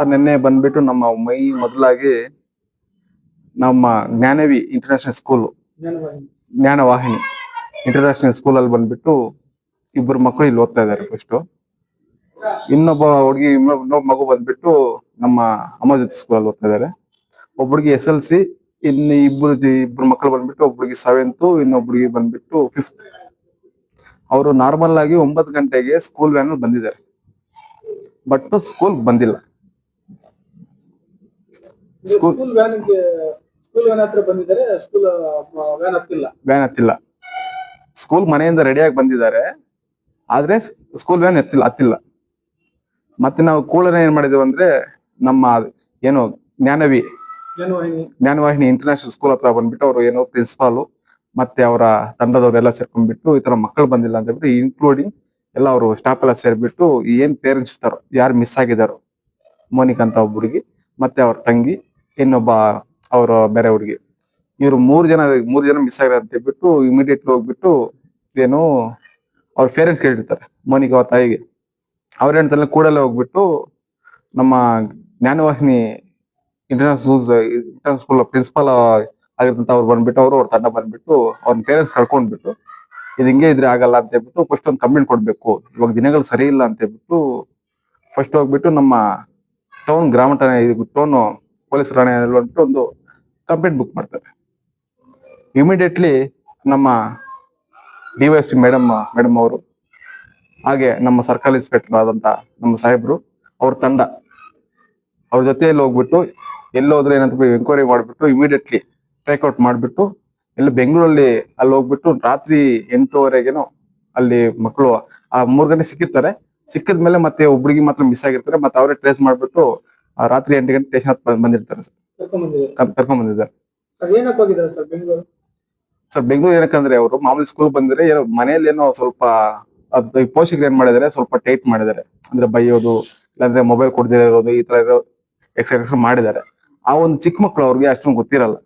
Sir ನಿನ್ನೆ ಬಂದ್ಬಿಟ್ಟು ನಮ್ಮ ಮೈ ಮೊದಲಾಗಿ ನಮ್ಮ Jnanavi international school Jnanavahini international school ಅಲ್ಲಿ ಬಂದ್ಬಿಟ್ಟು ಇಬ್ಬರು ಮಕ್ಕಳು ಇಲ್ಲಿ ಓದ್ತಾ ಇದ್ದಾರೆ ಫಸ್ಟ್ ಇನ್ನೊಬ್ಬ ಹುಡುಗಿ, ಇನ್ನೊಬ್ಬ ಮಗು ಬಂದ್ಬಿಟ್ಟು ನಮ್ಮ ಅಮ್ಮ ಸ್ಕೂಲ್ ಅಲ್ಲಿ ಓದ್ತಾ ಇದ್ದಾರೆ. ಒಬ್ಬಳಿಗೆ ಎಸ್ ಎಲ್ ಸಿ ಇನ್ನು ಇಬ್ಬರು ಇಬ್ರು ಮಕ್ಕಳು ಬಂದ್ಬಿಟ್ಟು ಒಬ್ಬಳಿಗೆ ಸೆವೆಂತ್ ಇನ್ನೊಬ್ಬಳಿಗೆ ಬಂದ್ಬಿಟ್ಟು ಫಿಫ್ತ್ ಅವರು ನಾರ್ಮಲ್ ಆಗಿ ಒಂಬತ್ತು ಗಂಟೆಗೆ ಸ್ಕೂಲ್ ವ್ಯಾನ್ ಬಂದಿದ್ದಾರೆ. ಬಟ್ ಸ್ಕೂಲ್ ಬಂದಿಲ್ಲ. ಸ್ಕೂಲ್ ವ್ಯಾನ್ ಸ್ಕೂಲ್ ವ್ಯಾನ್ ಹತ್ರ ಬಂದಿದ್ದಾರೆ ಸ್ಕೂಲ್ ವ್ಯಾನ್ ಹತ್ತಿಲ್ಲ. ವ್ಯಾನ್ ಹತ್ತಿಲ್ಲ. ಸ್ಕೂಲ್ ಮನೆಯಿಂದ ರೆಡಿಯಾಗಿ ಬಂದಿದ್ದಾರೆ ಆದ್ರೆ ಸ್ಕೂಲ್ ವ್ಯಾನ್ ಎತ್ತಿಲ್ಲ ಹತ್ತಿಲ್ಲ. ಮತ್ತೆ ನಾವು ಕೂಡಲೇ ಏನ್ ಮಾಡಿದೀವಿ ಅಂದ್ರೆ ನಮ್ಮ ಏನು ಜ್ಞಾನವಿ ಜ್ಞಾನವಾಹಿನಿ. ಇಂಟರ್ನ್ಯಾಷನಲ್ ಸ್ಕೂಲ್ ಹತ್ರ ಬಂದ್ಬಿಟ್ಟು ಅವರು ಏನೋ ಪ್ರಿನ್ಸಿಪಾಲು ಮತ್ತೆ ಅವರ ತಂಡದವರೆಲ್ಲ ಸೇರ್ಕೊಂಡ್ಬಿಟ್ಟು ಈ ತರ ಮಕ್ಕಳು ಬಂದಿಲ್ಲ ಅಂತ ಹೇಳಿ ಇನ್ಕ್ಲೂಡಿಂಗ್ ಎಲ್ಲ ಅವರು ಸ್ಟಾಫ್ ಎಲ್ಲ ಸೇರ್ಬಿಟ್ಟು ಏನ್ ಪೇರೆಂಟ್ಸ್ ಇರ್ತಾರೋ ಯಾರು ಮಿಸ್ ಆಗಿದಾರೋ ಮೋನಿಕ್ ಅಂತ ಒಬ್ಬ ಹುಡುಗಿ ಮತ್ತೆ ಅವ್ರ ತಂಗಿ ಇನ್ನೊಬ್ಬ ಅವರ ಬೇರೆ ಹುಡುಗಿ. ಇವರು ಮೂರು ಜನ ಮೂರು ಜನ ಮಿಸ್ ಆಗಿರೋ ಅಂತ ಹೇಳ್ಬಿಟ್ಟು ಇಮಿಡಿಯೇಟ್ಲಿ ಹೋಗ್ಬಿಟ್ಟು ಏನು ಅವ್ರ ಪೇರೆಂಟ್ಸ್ ಕೇಳಿರ್ತಾರೆ ಮೋನಿಗೆ ಅವ್ರ ತಾಯಿಗೆ. ಅವ್ರ ಹೇಳ್ತಾರೆ ಕೂಡಲೇ ಹೋಗ್ಬಿಟ್ಟು ನಮ್ಮ Jnanavahini international international school principal ಆಗಿರ್ತಂತ ಅವ್ರು ಬಂದ್ಬಿಟ್ಟು, ಅವರು ಅವ್ರ ತಂಡ ಬಂದ್ಬಿಟ್ಟು ಅವ್ರ ಪೇರೆಂಟ್ಸ್ ಕರ್ಕೊಂಡ್ಬಿಟ್ಟು, ಇದು ಹಿಂಗೆ ಇದ್ರೆ ಆಗಲ್ಲ ಅಂತ ಹೇಳ್ಬಿಟ್ಟು ಫಸ್ಟ್ ಒಂದು ಕಂಪ್ಲೇಂಟ್ ಕೊಡ್ಬೇಕು. ಇವಾಗ ದಿನಗಳು ಸರಿ ಇಲ್ಲ ಅಂತ ಹೇಳ್ಬಿಟ್ಟು ಫಸ್ಟ್ ಹೋಗ್ಬಿಟ್ಟು ನಮ್ಮ ಟೌನ್ ಗ್ರಾಮ ಠಾಣೆ ಟೌನ್ ಪೊಲೀಸ್ ಠಾಣೆಯಲ್ಲಿ ಬಂದ್ಬಿಟ್ಟು ಒಂದು ಕಂಪ್ಲೇಂಟ್ ಬುಕ್ ಮಾಡ್ತಾರೆ. ಇಮಿಡಿಯೇಟ್ಲಿ ನಮ್ಮ ಡಿವೈಎಸ್ ಮೇಡಮ್ ಮೇಡಮ್ ಅವರು, ಹಾಗೆ ನಮ್ಮ ಸರ್ಕಲ್ ಇನ್ಸ್ಪೆಕ್ಟರ್ ಆದಂತ ನಮ್ಮ ಸಾಹೇಬ್ರು, ಅವ್ರ ತಂಡ, ಅವ್ರ ಜೊತೆಯಲ್ಲಿ ಹೋಗ್ಬಿಟ್ಟು ಎಲ್ಲೋದ್ರೆ ಏನಂತ ಎಂಕ್ವೈರಿ ಮಾಡ್ಬಿಟ್ಟು ಇಮಿಡಿಯೇಟ್ಲಿ ಟೇಕ್ಔಟ್ ಮಾಡ್ಬಿಟ್ಟು ಎಲ್ಲ ಬೆಂಗಳೂರಲ್ಲಿ ಅಲ್ಲಿ ಹೋಗ್ಬಿಟ್ಟು ರಾತ್ರಿ ಎಂಟೂವರೆಗೇನೋ ಅಲ್ಲಿ ಮಕ್ಕಳು ಆ ಮೂರು ಗಂಟೆ ಸಿಕ್ಕಿರ್ತಾರೆ. ಸಿಕ್ಕಿದ್ಮೇಲೆ ಮತ್ತೆ ಒಬ್ಬರಿಗೆ ಮಾತ್ರ ಮಿಸ್ ಆಗಿರ್ತಾರೆ. ಮತ್ತೆ ಅವರೇ ಟ್ರೇಸ್ ಮಾಡ್ಬಿಟ್ಟು ರಾತ್ರಿ ಎಂಟು ಗಂಟೆ ಸ್ಟೇಷನ್ ಹತ್ರ ಬಂದಿರ್ತಾರೆ ಸರ್. ಕರ್ಕೊಂಡ್ ಬಂದಿದ್ದಾರೆ ಸರ್ ಬೆಂಗಳೂರು? ಏನಕ್ಕಂದ್ರೆ ಅವರು ಮಾಮೂಲಿ ಸ್ಕೂಲ್ ಬಂದ್ರೆ ಏನೋ ಮನೆಯಲ್ಲಿ ಏನೋ ಸ್ವಲ್ಪ ಅದ್ ಪೋಷಕರು ಏನ್ ಮಾಡಿದಾರೆ ಸ್ವಲ್ಪ ಟೈಟ್ ಮಾಡಿದ್ದಾರೆ. ಅಂದ್ರೆ ಬೈಯೋದು ಇಲ್ಲಾಂದ್ರೆ ಮೊಬೈಲ್ ಕೊಡದೇ ಇರೋದು ಈ ತರ ಇರೋ ಎಕ್ಸರ್ಸೈಸ್ ಮಾಡಿದ್ದಾರೆ. ಆ ಒಂದು ಚಿಕ್ಕ ಮಕ್ಕಳು ಅವ್ರಿಗೆ ಅಷ್ಟೊಂದು ಗೊತ್ತಿರಲ್ಲ.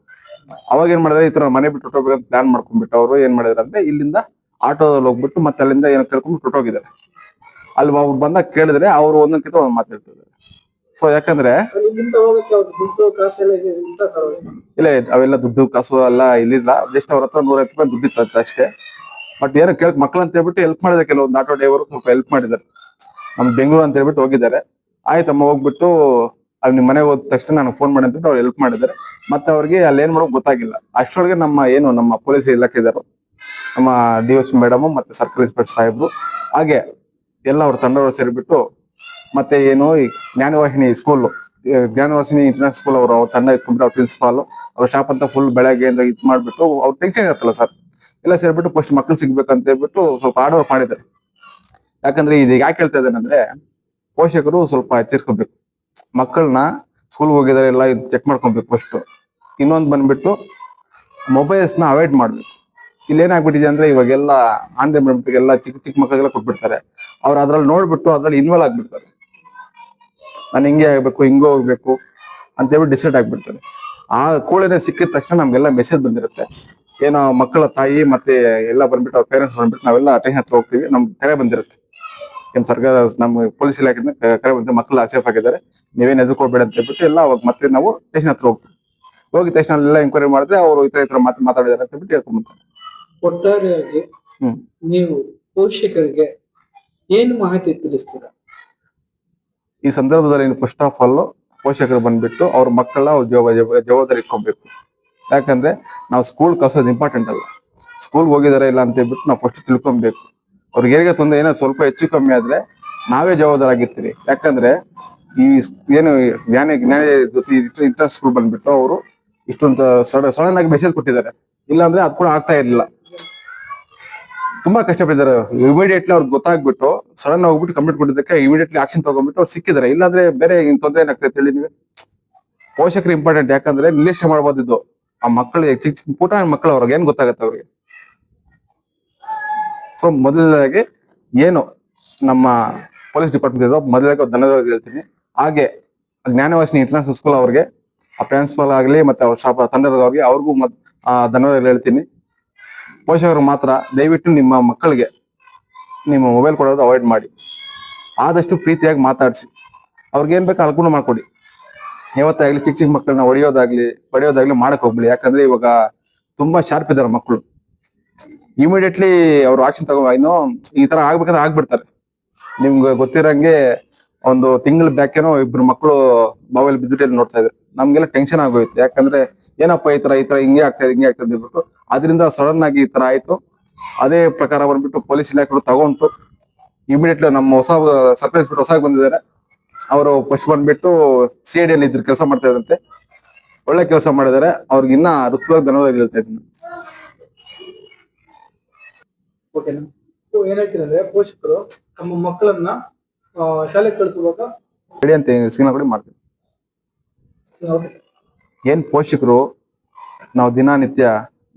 ಅವಾಗ ಏನ್ ಮಾಡಿದ್ರೆ ಈ ತರ ಮನೆ ಬಿಟ್ಟು ಹೊಟ್ಟೋಗ್ಬೇಕಂತ ಪ್ಲಾನ್ ಮಾಡ್ಕೊಂಡ್ಬಿಟ್ಟು ಅವರು ಏನ್ ಮಾಡಿದಾರೆ ಅಂದ್ರೆ ಇಲ್ಲಿಂದ ಆಟೋದಲ್ಲಿ ಹೋಗ್ಬಿಟ್ಟು ಮತ್ತೆ ಅಲ್ಲಿಂದ ಏನೋ ಕೇಳ್ಕೊಂಡು ಹೊಟ್ಟೋಗಿದ್ದಾರೆ ಅಲ್ಲಿ ಅವ್ರು ಬಂದಾಗ ಕೇಳಿದ್ರೆ ಅವ್ರು ಒಂದೊಂದ್ಕಿಂತ ಒಂದ್ ಮಾತಾಡ್ತಿದ್ದಾರೆ. ಸೊ ಯಾಕಂದ್ರೆ ಇಲ್ಲ ಅವೆಲ್ಲ ದುಡ್ಡು ಕಾಸು ಎಲ್ಲ ಇಲ್ಲಿಲ್ಲ. ಜಸ್ಟ್ ಅವ್ರ ಹತ್ರ ನೂರ ರೂಪಾಯಿ ದುಡ್ಡು ಇತ್ತು ಅಷ್ಟೇ. ಬಟ್ ಏನೋ ಕೇಳಕ್ ಮಕ್ಳು ಅಂತ ಹೇಳ್ಬಿಟ್ಟು ಹೆಲ್ಪ್ ಮಾಡಿದೆ ಕೆಲವೊಂದು ಆಟೋ ಡ್ರೈವರ್ ಸ್ವಲ್ಪ ಹೆಲ್ಪ್ ಮಾಡಿದ್ದಾರೆ. ನಮ್ ಬೆಂಗಳೂರು ಅಂತ ಹೇಳ್ಬಿಟ್ಟು ಹೋಗಿದ್ದಾರೆ. ಆಯ್ತಮ್ಮ ಹೋಗ್ಬಿಟ್ಟು ಅಲ್ಲಿ ನಿಮ್ ಮನೆಗೆ ಹೋದ ತಕ್ಷಣ ನನಗೆ ಫೋನ್ ಮಾಡಿ ಅಂತ ಅವ್ರು ಹೆಲ್ಪ್ ಮಾಡಿದ್ದಾರೆ. ಮತ್ತೆ ಅವ್ರಿಗೆ ಅಲ್ಲಿ ಏನ್ ಮಾಡೋಕ್ ಗೊತ್ತಾಗಿಲ್ಲ. ಅಷ್ಟೊಳಗೆ ನಮ್ಮ ಏನು ನಮ್ಮ ಪೊಲೀಸ್ ಇಲಾಖೆ ಇದ್ದಾರೆ ನಮ್ಮ ಡಿ ಎಸ್ ಮೇಡಮ್ ಮತ್ತೆ ಸರ್ಕಲ್ ಇನ್ಸ್ಪೆಕ್ಟರ್ ಸಾಹೇಬ್ರು. ಹಾಗೆ ಎಲ್ಲ ಅವ್ರ ತಂಡವರು ಸೇರಿಬಿಟ್ಟು ಮತ್ತೆ ಏನು ಈ Jnanavahini school Jnanavahini international school ಅವರು, ಅವ್ರ ತಂಡ ಇಟ್ಕೊಂಡ್ಬಿಟ್ಟು ಅವ್ರ ಪ್ರಿನ್ಸಿಪಾಲ್ ಅವ್ರ ಶಾಪ್ ಅಂತ ಫುಲ್ ಬೆಳಗ್ಗೆಯಿಂದ ಇದ್ ಮಾಡ್ಬಿಟ್ಟು ಅವ್ರ ಟೆನ್ಷನ್ ಇರುತ್ತಲ್ಲ ಸರ್ ಎಲ್ಲ ಸೇರ್ಬಿಟ್ಟು ಫಸ್ಟ್ ಮಕ್ಳು ಸಿಗ್ಬೇಕಂತ ಹೇಳ್ಬಿಟ್ಟು ಸ್ವಲ್ಪ ಹಾರ್ಡ್ ವರ್ಕ್ ಮಾಡಿದ್ದಾರೆ. ಯಾಕಂದ್ರೆ ಇದೀಗ ಯಾಕೆ ಹೇಳ್ತಾ ಇದ್ದೇನೆ ಪೋಷಕರು ಸ್ವಲ್ಪ ಎಚ್ಚರಿಸ್ಕೊಬೇಕು. ಮಕ್ಕಳನ್ನ ಸ್ಕೂಲ್ ಹೋಗಿದಾರೆ ಎಲ್ಲ ಚೆಕ್ ಮಾಡ್ಕೊಬೇಕು ಫಸ್ಟ್ ಇನ್ನೊಂದು ಬಂದ್ಬಿಟ್ಟು ಮೊಬೈಲ್ಸ್ನ ಅವಾಯ್ಡ್ ಮಾಡ್ಬೇಕು. ಇಲ್ಲಿ ಏನಾಗ್ಬಿಟ್ಟಿದೆ ಅಂದ್ರೆ ಇವಾಗೆಲ್ಲ ಆನ್ಲೈನ್ ಮಾಡ್ಬಿಟ್ಟು ಎಲ್ಲ ಚಿಕ್ಕ ಚಿಕ್ಕ ಮಕ್ಕಳಿಗೆಲ್ಲ ಕೊಟ್ಬಿಡ್ತಾರೆ. ಅವ್ರು ಅದ್ರಲ್ಲಿ ನೋಡ್ಬಿಟ್ಟು ಅದ್ರಲ್ಲಿ ಇನ್ವಾಲ್ವ್ ಆಗ್ಬಿಡ್ತಾರೆ. ನಾನು ಹಿಂಗೆ ಆಗ್ಬೇಕು ಹಿಂಗೆ ಹೋಗ್ಬೇಕು ಅಂತ ಹೇಳ್ಬಿಟ್ಟು ಡಿಸೈಡ್ ಆಗ್ಬಿಡ್ತಾರೆ. ಆ ಕೂಡಲೇ ಸಿಕ್ಕಿದ ತಕ್ಷಣ ನಮ್ಗೆಲ್ಲ ಮೆಸೇಜ್ ಬಂದಿರುತ್ತೆ. ಏನೋ ಮಕ್ಕಳ ತಾಯಿ ಮತ್ತೆ ಎಲ್ಲ ಬಂದ್ಬಿಟ್ಟು ಅವ್ರ ಪೇರೆಂಟ್ಸ್ ಬಂದ್ಬಿಟ್ಟು ನಾವೆಲ್ಲ ಅಟೆನ್ಷನ್ ಹತ್ರ ಹೋಗ್ತೀವಿ ನಮ್ಗೆ ಕರೆ ಬಂದಿರುತ್ತೆ. ಏನ್ ಸರ್ಕಾರ ನಮ್ಮ ಪೊಲೀಸ್ ಇಲಾಖೆಯಿಂದ ಕರೆ ಬಂದ್ರೆ ಮಕ್ಕಳು ಸೇಫ್ ಆಗಿದ್ದಾರೆ ನೀವೇನು ಎದುರ್ಕೊಳ್ಬೇಡ ಅಂತ ಹೇಳ್ಬಿಟ್ಟು ಎಲ್ಲ ಅವಾಗ ಮತ್ತೆ ನಾವು ಸ್ಟೇಷನ್ ಹತ್ರ ಹೋಗ್ತೀವಿ. ಹೋಗಿದ ತಕ್ಷಣ ಎಲ್ಲ ಎಂಕ್ವೈರಿ ಮಾಡಿದ್ರೆ ಅವರು ಈ ತರ ಈ ತರ ಮಾತು ಮಾತಾಡಿದಾರೆ ಅಂತ ಹೇಳ್ಬಿಟ್ಟು ಹೇಳ್ಕೊಂಡ್ಬರ್ತಾರೆ ಒಟ್ಟಾರೆಯಾಗಿ ಹ್ಮ್. ನೀವು ಪೋಷಕರಿಗೆ ಏನು ಮಾಹಿತಿ ತಿಳಿಸ್ತೀರಾ? ಈ ಸಂದರ್ಭದಲ್ಲಿ ಫಸ್ಟ್ ಆಫ್ ಆಲ್ ಪೋಷಕರು ಬಂದ್ಬಿಟ್ಟು ಅವ್ರ ಮಕ್ಕಳ ಜವಾಬ- ಜವಾಬ- ಜವಾಬ್ದಾರಿ ಇಟ್ಕೊಬೇಕು. ಯಾಕಂದ್ರೆ ನಾವು ಸ್ಕೂಲ್ ಕಳ್ಸೋದು ಇಂಪಾರ್ಟೆಂಟ್ ಅಲ್ಲ. ಸ್ಕೂಲ್ ಹೋಗಿದಾರೆ ಇಲ್ಲ ಅಂತ ಹೇಳ್ಬಿಟ್ಟು ನಾವು ಫಸ್ಟ್ ತಿಳ್ಕೊಬೇಕು. ಅವ್ರಿಗೆ ಹೇಗೆ ತೊಂದರೆ ಏನೋ ಸ್ವಲ್ಪ ಹೆಚ್ಚು ಕಮ್ಮಿ ಆದ್ರೆ ನಾವೇ ಜವಾಬ್ದಾರಾಗಿರ್ತೀರಿ. ಯಾಕಂದ್ರೆ ಈ ಏನು ಜ್ಞಾನ ಜ್ಞಾನ ಇಂಟರ್ ಸ್ಕೂಲ್ ಬಂದ್ಬಿಟ್ಟು ಅವರು ಇಷ್ಟೊಂದು ಸಡನ್ ಆಗಿ ಮೆಸೇಜ್ ಕೊಟ್ಟಿದ್ದಾರೆ. ಇಲ್ಲಾಂದ್ರೆ ಅದು ಕೂಡ ಆಗ್ತಾ ಇರ್ಲಿಲ್ಲ. ತುಂಬಾ ಕಷ್ಟಪಟ್ಟಿದ್ದಾರೆ. ಇಮಿಡಿಯೇಟ್ಲಿ ಅವ್ರಿಗೆ ಗೊತ್ತಾಗ್ಬಿಟ್ಟು ಸಡನ್ ಹೋಗ್ಬಿಟ್ಟು ಕಂಪ್ಲೀಟ್ ಕೊಟ್ಟಿದ್ದಕ್ಕೆ ಇಮಿಡಿಯೇಟ್ಲಿ ಆಕ್ಷನ್ ತಗೊಂಡ್ಬಿಟ್ಟು ಅವ್ರು ಸಿಕ್ಕಿದ್ದಾರೆ. ಇಲ್ಲಾಂದ್ರೆ ಬೇರೆ ಇನ್ ತೊಂದರೆ ಏನಾಗ್ತದೆ ಹೇಳಿ ನೀವು ಪೋಷಕರು ಇಂಪಾರ್ಟೆಂಟ್ ಯಾಕಂದ್ರೆ ನಿರ್ಲಕ್ಷ್ಯ ಮಾಡಬಹುದಿದ್ದು ಆ ಮಕ್ಕಳು ಚಿಕ್ಕ ಚಿಕ್ಕ ಪುಟ ಮಕ್ಕಳು ಅವ್ರಿಗೆ ಏನ್ ಗೊತ್ತಾಗತ್ತೆ ಅವ್ರಿಗೆ? ಸೊ ಮೊದಲನೇದಾಗಿ ಏನು ನಮ್ಮ ಪೊಲೀಸ್ ಡಿಪಾರ್ಟ್ಮೆಂಟ್ ಇರೋ ಮೊದಲಾಗಿ ಧನ್ಯವಾದ ಹೇಳ್ತೀನಿ. ಹಾಗೆ ಜ್ಞಾನವಾಸಿನಿ ಇಂಟರ್ನ್ಯಾಷನಲ್ ಸ್ಕೂಲ್ ಅವ್ರಿಗೆ ಆ ಪ್ರಿನ್ಸಿಪಲ್ ಆಗಲಿ ಮತ್ತೆ ಅವ್ರ ಶಾಪ ತಂಡದವ್ರಿಗೆ ಅವ್ರಿಗೂ ಮತ್ ಆ, ಧನ್ಯವಾದಗಳು ಹೇಳ್ತೀನಿ. ಪೋಷಕರು ಮಾತ್ರ ದಯವಿಟ್ಟು ನಿಮ್ಮ ಮಕ್ಕಳಿಗೆ ನಿಮ್ಮ ಮೊಬೈಲ್ ಕೊಡೋದು ಅವಾಯ್ಡ್ ಮಾಡಿ. ಆದಷ್ಟು ಪ್ರೀತಿಯಾಗಿ ಮಾತಾಡಿಸಿ. ಅವ್ರಿಗೆ ಏನ್ ಬೇಕು ಅನುಕೂಲ ಮಾಡ್ಕೊಡಿ. ಯಾವತ್ತಾಗಲಿ ಚಿಕ್ಕ ಚಿಕ್ಕ ಮಕ್ಕಳನ್ನ ಹೊಡೆಯೋದಾಗ್ಲಿ ಪಡೆಯೋದಾಗ್ಲಿ ಮಾಡಕ್ಕೆ ಹೋಗ್ಬಿಡಿ. ಯಾಕಂದ್ರೆ ಇವಾಗ ತುಂಬಾ ಶಾರ್ಪ್ ಇದ್ದಾರೆ ಮಕ್ಕಳು. ಇಮಿಡಿಯೇಟ್ಲಿ ಅವ್ರು ಆಕ್ಷನ್ ತಗೋ ಇನ್ನು ಈ ತರ ಆಗ್ಬೇಕಂದ್ರೆ ಆಗ್ಬಿಡ್ತಾರೆ. ನಿಮ್ಗೆ ಗೊತ್ತಿರಂಗೆ ಒಂದು ತಿಂಗಳ ಬ್ಯಾಕೇನೋ ಇಬ್ರು ಮಕ್ಕಳು ಬಾವಲ್ಲಿ ಬಿದ್ದುಟ್ಟು ನೋಡ್ತಾ ಇದ್ರು. ನಮ್ಗೆಲ್ಲ ಟೆನ್ಷನ್ ಆಗೋಯ್ತು. ಯಾಕಂದ್ರೆ ಏನಪ್ಪ ಈ ತರ ಈ ತರ ಹಿಂಗೆ ಆಗ್ತಾ ಇದೆ ಹಿಂಗೆ ಆಗ್ತಾ ಇದೆ ಅಂದ್ಬಿಟ್ಟು ಅದರಿಂದ ಸಡನ್ ಆಗಿ ಈ ತರ ಆಯ್ತು. ಅದೇ ಪ್ರಕಾರ ಬಂದ್ಬಿಟ್ಟು ಪೊಲೀಸ್ ಇಲಾಖೆ ತಗೊಂಡು ಇಮಿಡಿಯೇಟ್ಲಿ ನಮ್ಮ ಹೊಸ ಸರ್ಪ್ರೈಸ್ ಬಿಟ್ಟು ಹೊಸ ಬಂದಿದ್ದಾರೆ. ಅವರು ಫಸ್ಟ್ ಬಂದ್ಬಿಟ್ಟು ಸಿ ಐ ಡಿ ಅಲ್ಲಿ ಇದ್ರ ಕೆಲಸ ಮಾಡ್ತಾ ಇದ್ದಂತೆ ಒಳ್ಳೆ ಕೆಲಸ ಮಾಡಿದ್ದಾರೆ. ಅವ್ರಿಗೆ ಇನ್ನ ಋತುವಾಗ ಧನ್ಯವಾದ ಹೇಳ್ತಾ ಇದ್ದೀನಿ. ಏನ್ ಪೋಷಕರು ತಮ್ಮ ಮಕ್ಕಳನ್ನ ಶಾಲೆಗೆ ಕಳಿಸುವಾಗ ಸಿಗ್ನಲ್ ಕೊಡಿ ಮಾಡ್ತೀನಿ. ಏನ್ ಪೋಷಕರು ನಾವು ದಿನನಿತ್ಯ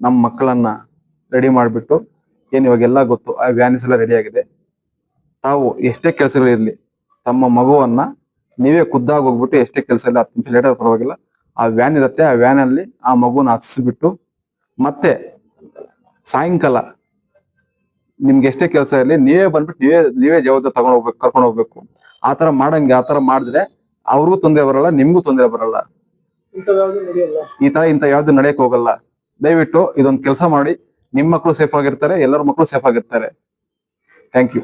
ನಮ್ಮ ಮಕ್ಕಳನ್ನ ರೆಡಿ ಮಾಡಿಬಿಟ್ಟು ಏನ್ ಇವಾಗೆಲ್ಲ ಗೊತ್ತು, ಆ ವ್ಯಾನಿಸ್ ಎಲ್ಲ ರೆಡಿ ಆಗಿದೆ. ತಾವು ಎಷ್ಟೇ ಕೆಲಸಗಳಿರಲಿ ತಮ್ಮ ಮಗುವನ್ನ ನೀವೇ ಖುದ್ದಾಗಿ ಹೋಗ್ಬಿಟ್ಟು ಎಷ್ಟೇ ಕೆಲಸ ಇಲ್ಲ ಹತ್ತು ನಿಮಿಷ ಲೇಟರ್ ಪರವಾಗಿಲ್ಲ, ಆ ವ್ಯಾನ್ ಇರುತ್ತೆ, ಆ ವ್ಯಾನ್ ಅಲ್ಲಿ ಆ ಮಗುನ ಹತ್ಸ್ಬಿಟ್ಟು ಮತ್ತೆ ಸಾಯಂಕಾಲ ನಿಮ್ಗೆ ಎಷ್ಟೇ ಕೆಲಸ ಇರಲಿ, ನೀವೇ ಬಂದ್ಬಿಟ್ಟು ನೀವೇ ನೀವೇ ಜವಾಬ್ದಾರಿ ತಗೊಂಡು ಹೋಗ್ಬೇಕು, ಕರ್ಕೊಂಡು ಹೋಗ್ಬೇಕು. ಆ ತರ ಮಾಡಂಗೆ, ಆ ತರ ಮಾಡಿದ್ರೆ ಅವ್ರಿಗೂ ತೊಂದರೆ ಬರಲ್ಲ, ನಿಮ್ಗೂ ತೊಂದರೆ ಬರಲ್ಲ. ಈ ತರ ಇಂತ ಯಾವ್ದು ನಡೆಯಕ್ ಹೋಗಲ್ಲ. ದಯವಿಟ್ಟು ಇದೊಂದು ಕೆಲಸ ಮಾಡಿ. ನಿಮ್ ಮಕ್ಕಳು ಸೇಫ್ ಆಗಿರ್ತಾರೆ, ಎಲ್ಲರ ಮಕ್ಕಳು ಸೇಫ್ ಆಗಿರ್ತಾರೆ. Thank you